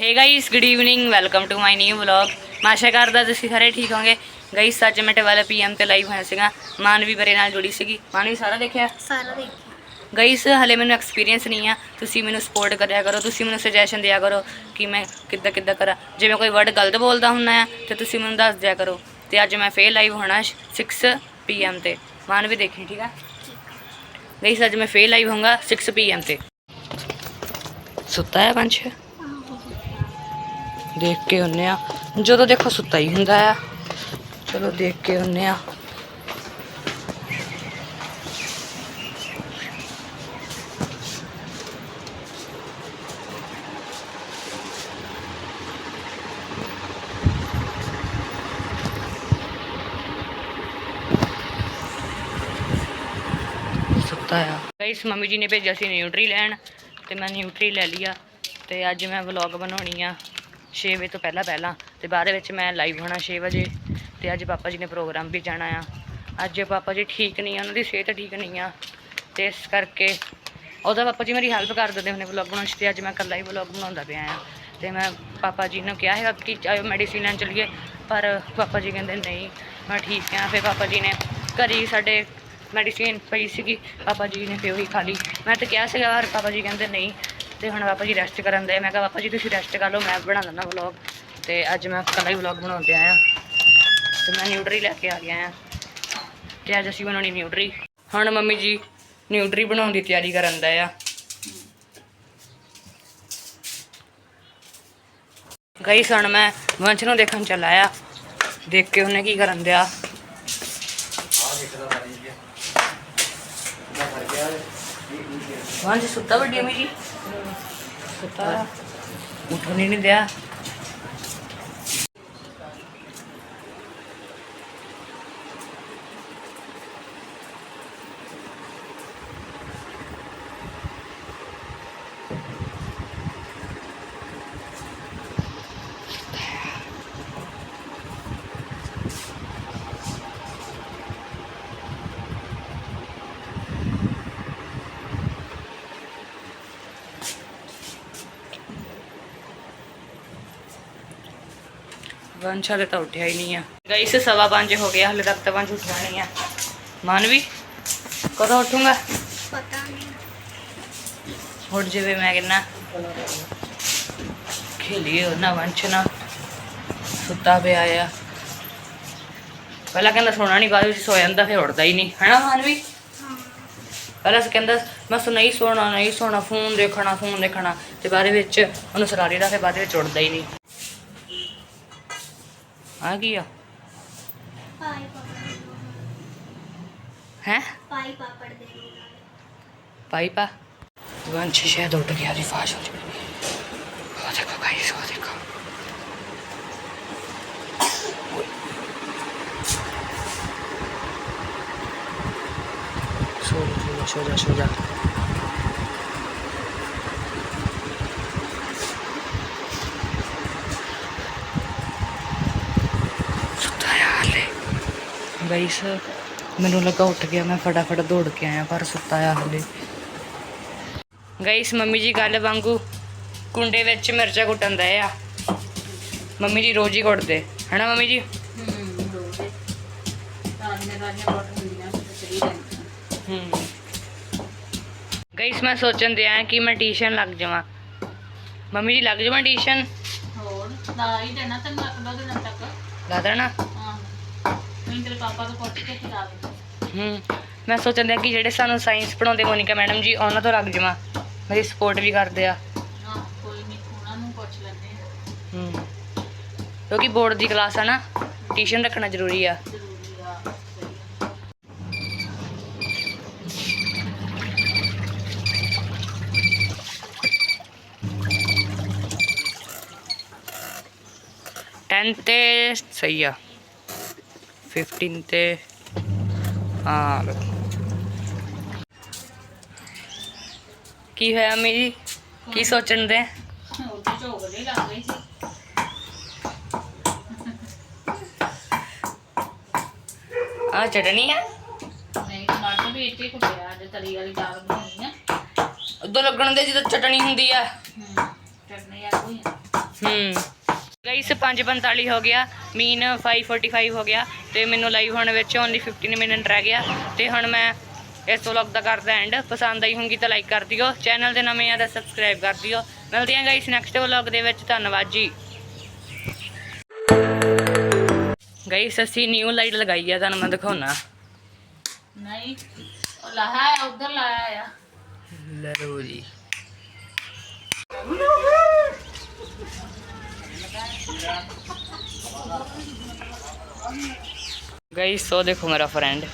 Hey guys good evening welcome to my new vlog ਮੈਂ ਆਸ਼ਾ ਕਰਦਾ ਤੁਸੀਂ ਸਾਰੇ ਠੀਕ ਹੋਵੋਗੇ। ਗਾਇਸ ਅੱਜ ਮੈਂ ਟਵਾਲਾ ਪੀਐਮ ਤੇ ਲਾਈਵ ਹੋਇਆ ਸੀਗਾ। ਮਾਨਵੀ ਬਰੇ ਨਾਲ ਜੁੜੀ ਸੀਗੀ। ਮਾਨਵੀ ਸਾਰਾ ਦੇਖਿਆ? ਸਾਰਾ ਦੇਖਿਆ। ਗਾਇਸ ਹਲੇ ਮੈਨੂੰ ਐਕਸਪੀਰੀਅੰਸ ਨਹੀਂ ਆ। ਤੁਸੀਂ ਮੈਨੂੰ ਸਪੋਰਟ ਕਰਿਆ ਕਰੋ। ਤੁਸੀਂ ਮੈਨੂੰ ਸੁਜੈਸ਼ਨ ਦਿਆ ਕਰੋ ਕਿ ਮੈਂ ਕਿੱਦਾਂ ਕਿੱਦਾਂ ਕਰਾਂ। ਜੇ ਮੈਂ ਕੋਈ ਵਰਡ ਗਲਤ ਬੋਲਦਾ ਹੁੰਨਾ ਆ ਤੇ ਤੁਸੀਂ ਮੈਨੂੰ ਦੱਸ ਦਿਆ ਕਰੋ। ਤੇ ਅੱਜ ਮੈਂ ਫੇਰ ਲਾਈਵ ਹੋਣਾ 6 ਪੀਐਮ ਤੇ। ਮਾਨਵੀ ਦੇਖੀ ਠੀਕ ਆ? ਗਾਇਸ ਅੱਜ ਮੈਂ ਫੇਰ ਲਾਈਵ ਹੋਊਂਗਾ 6 ਪੀਐਮ ਤੇ। ਸੁੱਤਾ ਹੈ ਪੰਛ ਦੇਖ ਕੇ ਹੁੰਨੇ ਆ। ਜਦੋਂ ਦੇਖੋ ਸੁੱਤਾ ਹੀ ਹੁੰਦਾ ਆ। ਚਲੋ ਦੇਖ ਕੇ ਹੁੰਨੇ ਆ। ਸੁੱਤਾ ਆ। ਗਾਇਸ, ਮੰਮੀ ਜੀ ਨੇ ਭੇਜਿਆ ਸੀ ਨਿਊਟਰੀ ਲੈਣ ਤੇ ਮੈਂ ਨਿਊਟਰੀ ਲੈ ਲਿਆ ਤੇ ਅੱਜ ਮੈਂ ਵਲੌਗ ਬਣਾਉਣੀ ਆ। 6 ਵਜੇ ਤੋਂ ਪਹਿਲਾਂ ਪਹਿਲਾਂ ਤੇ ਬਾਅਦ ਵਿੱਚ ਮੈਂ ਲਾਈਵ ਹੋਣਾ 6 ਵਜੇ ਤੇ ਅੱਜ ਪਾਪਾ ਜੀ ਨੇ ਪ੍ਰੋਗਰਾਮ ਵੀ ਜਾਣਾ ਆ। ਅੱਜ ਪਾਪਾ ਜੀ ਠੀਕ ਨਹੀਂ ਆ, ਉਹਨਾਂ ਦੀ ਸਿਹਤ ਠੀਕ ਨਹੀਂ ਆ ਤੇ ਇਸ ਕਰਕੇ ਉਹਦਾ ਪਾਪਾ ਜੀ ਮੇਰੀ ਹੈਲਪ ਕਰ ਦਿੰਦੇ ਹੁੰਦੇ ਵਲੌਗ ਬਣਾਉਣ 'ਚ ਤੇ ਅੱਜ ਮੈਂ ਇਕੱਲਾ ਹੀ ਵਲੌਗ ਬਣਾਉਂਦਾ ਪਿਆ ਆ। ਤੇ ਮੈਂ ਪਾਪਾ ਜੀ ਨੂੰ ਕਿਹਾ ਹੈਗਾ ਕਿ ਚਾਹੇ ਮੈਡੀਸਿਨ ਲੈਣ ਚਲੀਏ, ਪਰ ਪਾਪਾ ਜੀ ਕਹਿੰਦੇ ਨਹੀਂ, ਮੈਂ ਠੀਕ ਆ। ਫਿਰ ਪਾਪਾ ਜੀ ਨੇ ਘਰੇ ਹੀ ਸਾਡੇ ਮੈਡੀਸਿਨ ਪਈ ਸੀਗੀ, ਪਾਪਾ ਜੀ ਨੇ ਫਿਰ ਉਹੀ ਖਾ ਲਈ। ਮੈਂ ਤਾਂ ਕਿਹਾ ਸੀਗਾ, ਪਰ ਪਾਪਾ ਜੀ ਕਹਿੰਦੇ ਨਹੀਂ ਤੇ ਹੁਣ ਪਾਪਾ ਜੀ ਰੈਸਟ ਕਰਨ ਦੇ ਮੈਂ ਕਿਹਾ ਪਾਪਾ ਜੀ ਤੁਸੀਂ ਰੈਸਟ ਕਰ ਲਓ, ਮੈਂ ਬਣਾ ਦਿੰਦਾ ਵਲੌਗ ਤੇ ਅੱਜ ਮੈਂ ਇਕੱਲਾ ਹੀ ਵਲੌਗ ਬਣਾਉਂਦੇ ਆਇਆ। ਤੇ ਮੈਂ ਨਿਊਟਰੀ ਲੈ ਕੇ ਆ ਗਿਆ ਆ ਤੇ ਅੱਜ ਅਸੀਂ ਬਣਾਉਣੀ ਨਿਊਟਰੀ ਹੁਣ ਮੰਮੀ ਜੀ ਨਿਊਟਰੀ ਬਣਾਉਣ ਦੀ ਤਿਆਰੀ ਕਰਨ ਦਾ ਆ। ਗਈ ਹੁਣ ਮੈਂ ਵੰਸ਼ ਨੂੰ ਦੇਖਣ ਚੱਲਾ ਆ ਦੇਖ ਕੇ ਉਹਨੇ ਕੀ ਕਰਨ ਦਿਆ। ਵੰਸ਼ ਸੁੱਤਾ ਵੱਡੀ ਅਮੀ ਜੀ? ਸੁੱਤਾ। ਉਠਣ ਨਹੀਂ ਦਿਆ। ਵੰਸ਼ ਹਾਲੇ ਤਾਂ ਉੱਠਿਆ ਹੀ ਨਹੀਂ ਆ। ਗਾਇਸ ਸਵਾ ਪੰਜ ਹੋ ਗਿਆ ਹਲੇ ਤੱਕ ਤਾਂ ਵੰਸ਼ ਉੱਠਿਆ ਨਹੀਂ ਆ। ਮਾਨਵੀ, ਕਦੋਂ ਉੱਠੂਗਾ? ਪਤਾ ਨਹੀਂ ਉੱਠ ਜਾਵੇ ਮੈਂ ਕਹਿੰਦਾ ਖੇਲੀ ਉਹਨਾਂ ਵੰਸ਼ ਨਾ ਸੁੱਤਾ ਪਿਆ ਆ। ਪਹਿਲਾਂ ਕਹਿੰਦਾ ਸੋਣਾ ਨਹੀਂ ਬਾਅਦ ਵਿੱਚ ਸੋ ਜਾਂਦਾ, ਫਿਰ ਉੱਠਦਾ ਹੀ ਨਹੀਂ, ਹੈਨਾ ਮਾਨਵੀ? ਪਹਿਲਾਂ ਸੀ ਕਹਿੰਦਾ ਮੈਂ ਸੋ ਨਹੀਂ ਸੋਣਾ ਨਹੀਂ ਸੋਣਾ, ਫੋਨ ਦੇਖਣਾ ਫੋਨ ਦੇਖਣਾ, ਤੇ ਬਾਅਦ ਵਿੱਚ ਉਹਨੂੰ ਸਰਾਰੀ ਦਾ ਫਿਰ ਬਾਅਦ ਵਿੱਚ ਉੱਠਦਾ ਹੀ ਨਹੀਂ। ਆ ਗਿਆ ਪਾਈ ਪਾਪੜ ਹੈ? ਪਾਈ ਪਾਪੜ ਦੇ ਨਾਲੇ। ਪਾਈਪਾ ਵੰਸ਼ ਸ਼ਾਇਦ ਉੱਠ ਗਿਆ ਰਿਫਾਸ਼ ਹੋ ਜਾਵੇ। ਉਹ ਦੇਖੋ ਗਾਇਸ ਉਹ ਦੇਖੋ। ਸੋ ਜਾ ਸੋ ਜਾ ਸੋ ਜਾ ਸੁੱਤਾ ਹੈ ਹਾਲੇ ਗਾਇਸ ਮੈਨੂੰ ਲੱਗਾ ਉੱਠ ਗਿਆ ਮੈਂ ਫਟਾਫਟ ਦੌੜ ਕੇ ਆਇਆ ਪਰ ਸੁੱਤਾ ਆ ਹਲੇ। ਗਾਇਸ ਮੰਮੀ ਜੀ ਗੱਲ ਵਾਂਗੂ ਕੁੰਡੇ ਵਿੱਚ ਮਿਰਚਾਂ ਕੁੱਟਣ ਦੇ ਆ। ਮੰਮੀ ਜੀ ਰੋਜ਼ ਹੀ ਕੁੱਟਦੇ ਹਨਾ ਮੰਮੀ ਜੀ? ਹੂੰ। ਗਾਇਸ ਮੈਂ ਸੋਚਣ ਦੇ ਆ ਕਿ ਮੈਂ ਟਿਊਸ਼ਨ ਲੱਗ ਜਾਵਾਂ। ਮੰਮੀ ਜੀ ਲੱਗ ਜਾਵਾਂ ਟਿਊਸ਼ਨ? ਹੋਰ ਲਾ ਹੀ ਦੇਣਾ ਤੈਨੂੰ ਦੋ ਦਿਨਾਂ ਤੱਕ। ਲਾ ਦੇਣਾ? ਮੈਂ ਤੇਰੇ ਪਾਪਾ ਤੋਂ ਪੁੱਛ ਕੇ ਖਿਲਾ ਦੇ ਹੂੰ ਮੈਂ ਸੋਚਣ ਦੇ ਕਿ ਜਿਹੜੇ ਸਾਨੂੰ ਸਾਇੰਸ ਪੜਾਉਂਦੇ ਮੋਨਿਕਾ ਮੈਡਮ ਜੀ ਉਹਨਾਂ ਤੋਂ ਲੱਗ ਜਾਵਾਂ। ਮੇਰੀ ਸਪੋਰਟ ਵੀ ਕਰਦੇ ਆ। ਹਾਂ ਕੋਈ ਨਹੀਂ ਉਹਨਾਂ ਨੂੰ ਪੁੱਛ ਲੈਂਦੇ ਆ। ਹੂੰ ਕਿਉਂਕਿ ਬੋਰਡ ਦੀ ਕਲਾਸ ਆ ਨਾ ਟਿਊਸ਼ਨ ਰੱਖਣਾ ਜ਼ਰੂਰੀ ਆ। ਜ਼ਰੂਰੀ ਆ ਸਹੀ ਆ। ਟੈਨ ਤੇ ਸਹੀ ਆ। 15 ਤੇ ਹਾਂ ਲਓ। ਕੀ ਹੋਇਆ ਮੇਰੀ ਕੀ ਸੋਚਣ ਦੇ? ਉਹ ਤੇ ਝੋਕ ਨਹੀਂ ਲੱਗ ਗਈ ਸੀ ਆ? ਚਟਣੀ ਆ ਨਹੀਂ ਟਮਾਟਰ ਵੀ ਇੱਥੇ ਕੁੱਟਿਆ ਅੱਜ ਤਰੀ ਵਾਲੀ ਦਾਲ ਬਣਾਉਣੀ ਆ ਉਦੋਂ ਲੱਗਣ ਦੇ ਜਦੋਂ ਚਟਣੀ ਹੁੰਦੀ ਆ। ਹੂੰ ਆ ਕੋਈ। ਹੂੰ। ਗਾਈਸ 5:45 ਹੋ ਗਿਆ ਮੀਨ 5:45 ਹੋ ਗਿਆ ਤੇ ਮੈਨੂੰ ਲਾਈਵ ਹੋਣ ਵਿੱਚ ਓਨਲੀ 15 ਮਿੰਟ ਰਹਿ ਗਿਆ ਤੇ ਹੁਣ ਮੈਂ ਇਸ ਵਲੌਗ ਦਾ ਕਰਦਾ ਐਂਡ ਪਸੰਦ ਆਈ ਹੋਊਗੀ ਤਾਂ ਲਾਈਕ ਕਰ ਦਿਓ ਚੈਨਲ ਦੇ ਨਵੇਂ ਆ ਤਾਂ ਸਬਸਕ੍ਰਾਈਬ ਕਰ ਦਿਓ। ਮਿਲਦੇ ਹਾਂ ਗਾਈਸ ਨੈਕਸਟ ਵਲੌਗ ਦੇ ਵਿੱਚ ਧੰਨਵਾਦ ਜੀ। ਗਾਈਸ ਅਸੀਂ ਨਿਊ ਲਾਈਟ ਲਗਾਈ ਆ ਤੁਹਾਨੂੰ ਮੈਂ ਦਿਖਾਉਣਾ। ਨਹੀਂ ਉਹ ਲਾਹਾ ਹੈ ਉਧਰ ਲਾਇਆ ਆ। ਲਓ ਜੀ। ਗਾਈਸ ਸੋ ਦੇਖੋ ਮੇਰਾ ਫਰੈਂਡ